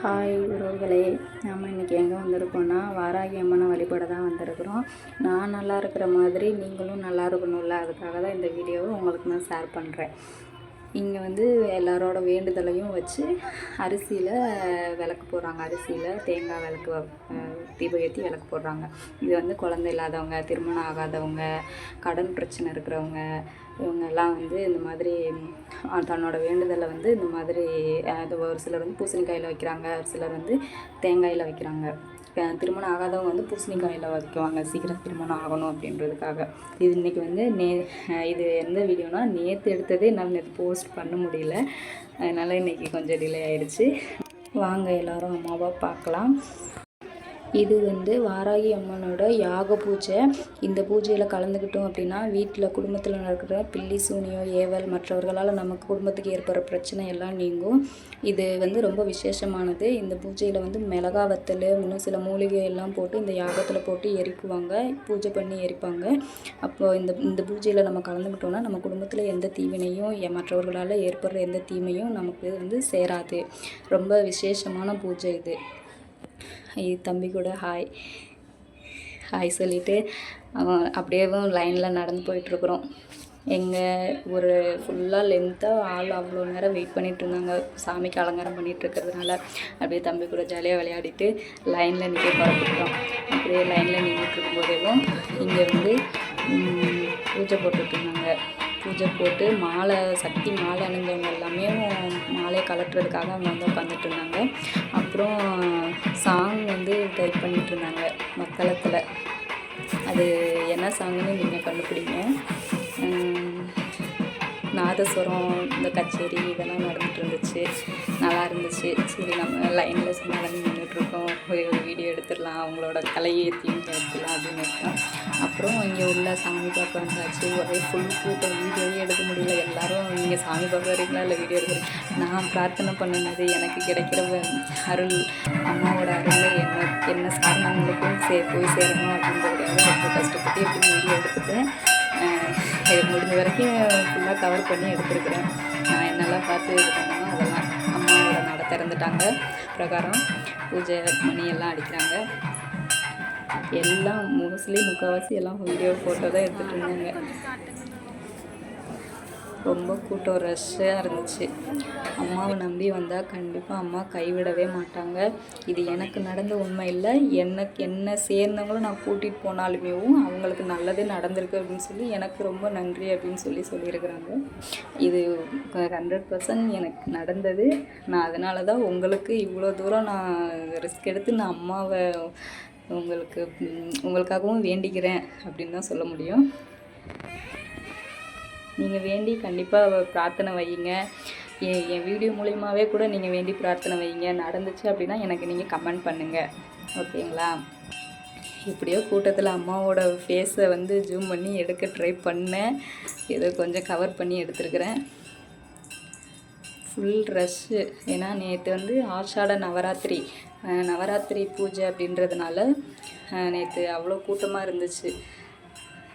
Hi உறவுகளே நம்ம இன்றைக்கி எங்கே வந்திருக்கோன்னா வாராகி அம்மனை வழிபட தான் வந்திருக்கிறோம். நான் நல்லா இருக்கிற மாதிரி நீங்களும் நல்லா இருக்கணும்ல அதுக்காக தான் இந்த வீடியோவை உங்களுக்கு நான் ஷேர் பண்ணுறேன் இங்கே வந்து எல்லாரோட வேண்டுதலையும் வச்சு அரிசியில் விளக்கு போடுறாங்க. அரிசியில் தேங்காய் விளக்கு வ- தீபம் ஏற்றி விளக்கு போடுறாங்க. இது வந்து குழந்தை இல்லாதவங்க திருமணம் ஆகாதவங்க கடன் பிரச்சனை இருக்கிறவங்க இவங்க எல்லாம் வந்து இந்த மாதிரி தன்னோட வேண்டுதலை வந்து இந்த மாதிரி அஹ் ஒரு சிலர் வந்து பூசணிக்காயில் வைக்கிறாங்க ஒரு சிலர் வந்து தேங்காயில் வைக்கிறாங்க. திருமணம் ஆகாதவங்க வந்து பூசணிக்காயில் வைக்குவாங்க. சீக்கிரம் திருமணம் ஆகணும் அப்படின்றதுக்காக. இது இன்றைக்கி வந்து நே இது எந்த வீடியோனா நேற்று எடுத்ததே என்னால் நேற்று போஸ்ட் பண்ண முடியல. அதனால் இன்றைக்கி கொஞ்சம் டிலே ஆகிடுச்சு வாங்க எல்லாரும் அம்மாவாக பார்க்கலாம். இது வந்து வாராகி அம்மனோட யாக பூஜை. இந்த பூஜையில் கலந்துக்கிட்டோம் அப்படின்னா வீட்டில் குடும்பத்தில் நடக்கிற பில்லி சூனியோ ஏவல் மற்றவர்களால் நமக்கு குடும்பத்துக்கு ஏற்படுற பிரச்சனை எல்லாம் நீங்கும். இது வந்து ரொம்ப விசேஷமானது. இந்த பூஜையில் வந்து மிளகா வத்தல் இன்னும் சில மூலிகை எல்லாம் போட்டு இந்த யாகத்தில் போட்டு எரிக்குவாங்க. பூஜை பண்ணி எரிப்பாங்க. அப்போது இந்த இந்த பூஜையில் நம்ம கலந்துக்கிட்டோம்னா நம்ம குடும்பத்தில் எந்த தீவினையும் மற்றவர்களால் ஏற்படுற எந்த தீமையும் நமக்கு வந்து சேராது. ரொம்ப விசேஷமான பூஜை இது. தம்பி கூட ஹாய். ஹாய் சொல்லிவிட்டு அவன் அப்படியேவும் லைனில் நடந்து போயிட்டுருக்குறோம். எங்கள் ஒரு ஃபுல்லாக லென்த்தாக ஆள் அவ்வளோ நேரம் வெயிட் பண்ணிட்டு இருந்தாங்க. சாமிக்கு அலங்காரம் பண்ணிட்டு இருக்கிறதுனால. அப்படியே தம்பி கூட ஜாலியாக விளையாடிட்டு லைனில் நிற்க பார்த்துருக்கோம் அப்படியே லைனில் நின்றுட்டு இருக்கும்போதேவும் இங்கே வந்து பூஜை போட்டுட்ருந்தாங்க பூஜை போட்டு மாலை சக்தி மாலை அணிஞ்சவங்க எல்லாமே மாலையை கலட்டுறதுக்காக அவங்க வந்து உட்காந்துட்டு இருந்தாங்க. அப்புறம் சாங் வந்து டைப் பண்ணிட்டு இருந்தாங்க மக்களத்தில் அது என்ன சாங்குன்னு நீங்கள் கண்டுபிடிங்க. நாதஸ்வரம் இந்த கச்சேரி இதெல்லாம் நடந்துட்டு இருந்துச்சு நல்லா இருந்துச்சு சரி நம்ம லைனில் சும்மா நின்றுட்டுருக்கோம் போய் ஒரு வீடியோ எடுத்துடலாம். அவங்களோட கலையை தீம் எடுத்துடலாம் அப்படின்னு இருக்கோம். அப்புறம் இங்கே உள்ள சாமி பார்க்க வந்தாச்சு. ஒரே ஃபுல் கூட்டம் வீடியோவே எடுக்க முடியல. எல்லாரும் நீங்கள் சாமி பார்க்க வரீங்களா இல்லை வீடியோ எடுக்கிறீங்க நான் பிரார்த்தனை பண்ணினது எனக்கு கிடைக்கிற அருள் அம்மாவோட அருள் என்ன என்ன சார்ந்தவங்களுக்கும் சே போய் சேரணும் அப்படின்றதுக்காக ரொம்ப கஷ்டப்பட்டு எப்படி வீடியோ எடுத்துட்டேன். இது முடிஞ்ச வரைக்கும் ஃபுல்லாக கவர் பண்ணி எடுத்துருக்குறேன். நான் என்னெல்லாம் பார்த்து இது பண்ணணும் அதெல்லாம் அம்மாவோட நட திறந்துட்டாங்க. பிரகாரம் பூஜை மணி எல்லாம் அடிக்கிறாங்க. எல்லாம் மோஸ்ட்லி முக்கால்வாசி எல்லாம் வீடியோ ஃபோட்டோ தான் எடுத்துகிட்டு இருந்தாங்க. ரொம்ப கூட்டம் ரஷ்ஷாக இருந்துச்சு. அம்மாவை நம்பி வந்தால் கண்டிப்பாக அம்மா கைவிடவே மாட்டாங்க. இது எனக்கு நடந்த உண்மை இல்லை. எனக்கு என்ன சேர்ந்தவங்களும் நான் கூட்டிகிட்டு போனாலுமேவும் அவங்களுக்கு நல்லதே நடந்திருக்கு அப்படின்னு சொல்லி எனக்கு ரொம்ப நன்றி அப்படின்னு சொல்லி சொல்லியிருக்கிறாங்க. இது ஹண்ட்ரட் பர்சன்ட் எனக்கு நடந்தது. நான் அதனால தான் உங்களுக்கு இவ்வளோ தூரம் நான் ரிஸ்க் எடுத்து நான் அம்மாவை உங்களுக்கு உங்களுக்காகவும் வேண்டிக்கிறேன் அப்படின்னு தான் சொல்ல முடியும். நீங்கள் வேண்டி கண்டிப்பாக பிரார்த்தனை வையுங்க. என் என் வீடியோ மூலியமாகவே கூட நீங்கள் வேண்டி பிரார்த்தனை வையுங்க. நடந்துச்சு அப்படின்னா எனக்கு நீங்கள் கமெண்ட் பண்ணுங்கள் ஓகேங்களா? எப்படியோ கூட்டத்தில் அம்மாவோட ஃபேஸை வந்து ஜூம் பண்ணி எடுக்க ட்ரை பண்ணேன். ஏதோ கொஞ்சம் கவர் பண்ணி எடுத்துருக்கிறேன். ஃபுல் ரஷ்ஷு ஏன்னா நேற்று வந்து ஆஷாட நவராத்திரி. நவராத்திரி பூஜை அப்படின்றதுனால நேற்று அவ்வளோ கூட்டமாக இருந்துச்சு.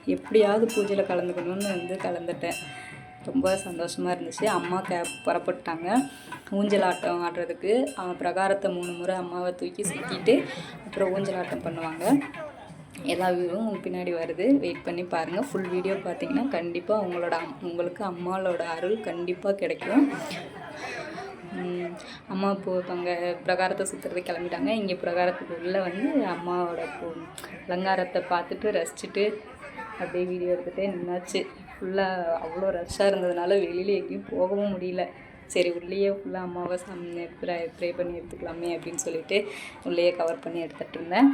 எப்படியாவது பூஜையில் கலந்துக்கணும்னு வந்து கலந்துட்டேன். ரொம்ப சந்தோஷமாக இருந்துச்சு. அம்மா கே புறப்பட்டாங்க ஊஞ்சல் ஆட்டம் ஆடுறதுக்கு. பிரகாரத்தை மூணு முறை அம்மாவை தூக்கி சுற்றிட்டு அப்புறம் ஊஞ்சல் ஆட்டம் பண்ணுவாங்க. எல்லா வியூவும் பின்னாடி வருது. வெயிட் பண்ணி பாருங்கள் ஃபுல் வீடியோ பார்த்தீங்கன்னா கண்டிப்பாக உங்களோட உங்களுக்கு அம்மாவோட அருள் கண்டிப்பாக கிடைக்கும். அம்மா இப்போ அங்கே பிரகாரத்தை சுற்றுறது கிளம்பிட்டாங்க. இங்கே பிரகாரத்துக்கு உள்ளே வந்து அம்மாவோட பூ- அலங்காரத்தை பார்த்துட்டு ரசிச்சுட்டு அப்படியே வீடியோ எடுத்துகிட்டே நின்னாச்சு. ஃபுல்லாக அவ்வளோ ரஷ்ஷாக இருந்ததுனால வெளியில் எங்கேயும் போகவும் முடியல. சரி உள்ளேயே ஃபுல்லாக அம்மாவை சாமி ப்ரே ப்ரே பண்ணி எடுத்துக்கலாமே அப்படின்னு சொல்லிட்டு உள்ளேயே கவர் பண்ணி எடுத்துகிட்டு இருந்தேன்.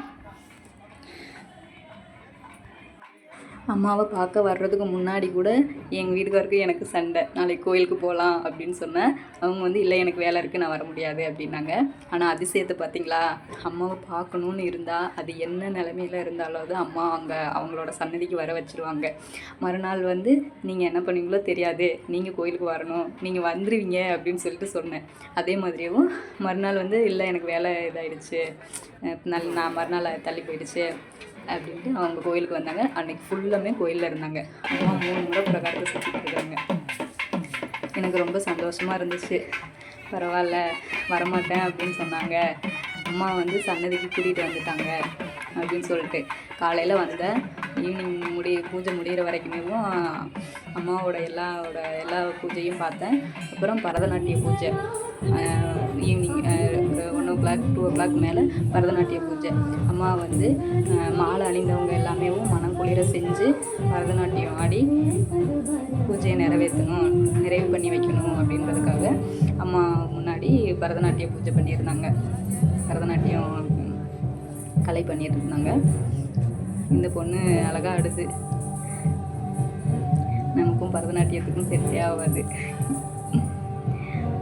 அம்மாவை பார்க்க வர்றதுக்கு முன்னாடி கூட எங்கள் வீட்டுக்காருக்கு எனக்கு சண்டை. நாளைக்கு கோயிலுக்கு போகலாம் அப்படின்னு சொன்னேன். அவங்க வந்து இல்லை எனக்கு வேலை இருக்குது நான் வர முடியாது அப்படின்னாங்க. ஆனால் அதிசயத்தை பார்த்தீங்களா அம்மாவை பார்க்கணுன்னு இருந்தால் அது என்ன நிலமையில இருந்தாலும் அது அம்மா அங்கே அவங்களோட சன்னதிக்கு வர வச்சுருவாங்க. மறுநாள் வந்து நீங்கள் என்ன பண்ணுவீங்களோ தெரியாது. நீங்கள் கோயிலுக்கு வரணும். நீங்கள் வந்துடுவீங்க அப்படின்னு சொல்லிட்டு சொன்னேன். அதே மாதிரியும் மறுநாள் வந்து இல்லை எனக்கு வேலை இதாயிடுச்சு. நல் நான் மறுநாள் தள்ளி போயிடுச்சு. அப்படின்ட்டு அவங்க கோயிலுக்கு வந்தாங்க. அன்னைக்கு ஃபுல்லாமே கோயிலில் இருந்தாங்க. அம்மா மூணு முறை பிரகாரத்தை சுற்றிட்டு இருக்காங்க. எனக்கு ரொம்ப சந்தோஷமாக இருந்துச்சு. பரவாயில்ல வரமாட்டேன் அப்படின்னு சொன்னாங்க. அம்மா வந்து சன்னதிக்கு கூட்டிகிட்டு வந்துட்டாங்க அப்படின்னு சொல்லிட்டு. காலையில் வந்தேன் ஈவினிங் முடி பூஜை முடிகிற வரைக்குமேவும் அம்மாவோட எல்லாவோட எல்லா பூஜையும் பார்த்தேன். அப்புறம் பரதநாட்டிய பூஜை evening clock two o'clock மேலே பரதநாட்டிய பூஜை. அம்மா வந்து மாலை அணிந்தவங்க எல்லாமேவும் மனம் குளிர செஞ்சு பரதநாட்டியம் ஆடி பூஜையை நிறைவேற்றணும் நிறைவு பண்ணி வைக்கணும் அப்படின்றதுக்காக அம்மா முன்னாடி பரதநாட்டிய பூஜை பண்ணியிருந்தாங்க. பரதநாட்டியம் கலை பண்ணிட்டு இருந்தாங்க இந்த பொண்ணு அழகாக ஆடுது. நமக்கும் பரதநாட்டியத்துக்கும் செட்டே ஆகாது.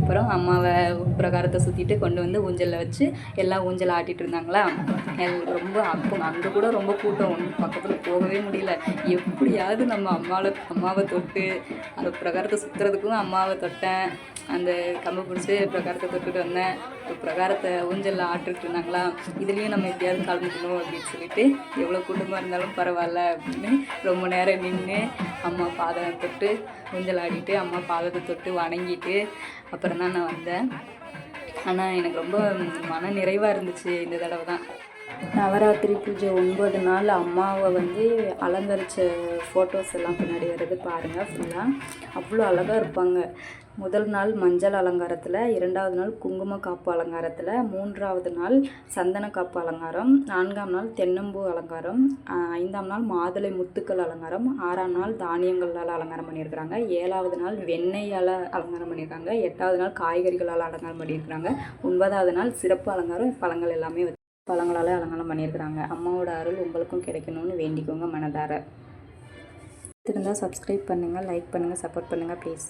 அப்புறம் அம்மாவை பிரகாரத்தை சுற்றிட்டு கொண்டு வந்து ஊஞ்சலில் வச்சு எல்லாம் ஊஞ்சல் ஆட்டிட்டு இருந்தாங்களா? எல்- ரொம்ப அப்போ அங்கே கூட ரொம்ப கூட்டம். ஒன்று பக்கத்தில் போகவே முடியல. எப்படியாவது நம்ம அம்மாவை அம்மாவை தொட்டு அந்த பிரகாரத்தை சுற்றுறதுக்கும் அம்மாவை தொட்டேன். அந்த கம்பை பிடிச்சி பிரகாரத்தை தொட்டுட்டு வந்தேன். பிரகாரத்தை ஊஞ்சலில் ஆட்டுட்டு இருந்தாங்களா? இதுலேயும் நம்ம எப்படியாவது கலந்துக்கணும் அப்படின்னு சொல்லிட்டு எவ்வளோ குடும்பம் இருந்தாலும் பரவாயில்ல அப்படின்னு ரொம்ப நேரம் நின்று அம்மா பாதம் தொட்டு ஊஞ்சல் ஆடிட்டு அம்மா பாதத்தை தொட்டு வணங்கிட்டு அப்புறம் தான் நான் வந்தேன். ஆனால் எனக்கு ரொம்ப மன நிறைவாக இருந்துச்சு இந்த தடவை தான். நவராத்திரி பூஜை ஒன்பது நாள் அம்மாவை வந்து அலங்கரித்த ஃபோட்டோஸ் எல்லாம் பின்னாடி வருது பாருங்கள் ஃபுல்லாக அவ்வளோ அழகாக இருப்பாங்க. முதல் நாள் மஞ்சள் அலங்காரத்தில் இரண்டாவது நாள் குங்கும காப்பு அலங்காரத்தில் மூன்றாவது நாள் சந்தன காப்பு அலங்காரம் நான்காம் நாள் தென்னம்பூ அலங்காரம் ஐந்தாம் நாள் மாதுளை முத்துக்கள் அலங்காரம் ஆறாம் நாள் தானியங்களால் அலங்காரம் பண்ணியிருக்கிறாங்க ஏழாவது நாள் வெண்ணெயால் அலங்காரம் பண்ணியிருக்காங்க எட்டாவது நாள் காய்கறிகளால் அலங்காரம் பண்ணியிருக்கிறாங்க ஒன்பதாவது நாள் சிறப்பு அலங்காரம் பழங்கள் எல்லாமே வச்சு பழங்களால் அலங்காரம் பண்ணியிருக்கிறாங்க. அம்மாவோட அருள் உங்களுக்கும் கிடைக்கணும்னு வேண்டிக்கோங்க மனதார. இருந்தால் சப்ஸ்கிரைப் பண்ணுங்கள் லைக் பண்ணுங்கள் சப்போர்ட் பண்ணுங்கள் ப்ளீஸ்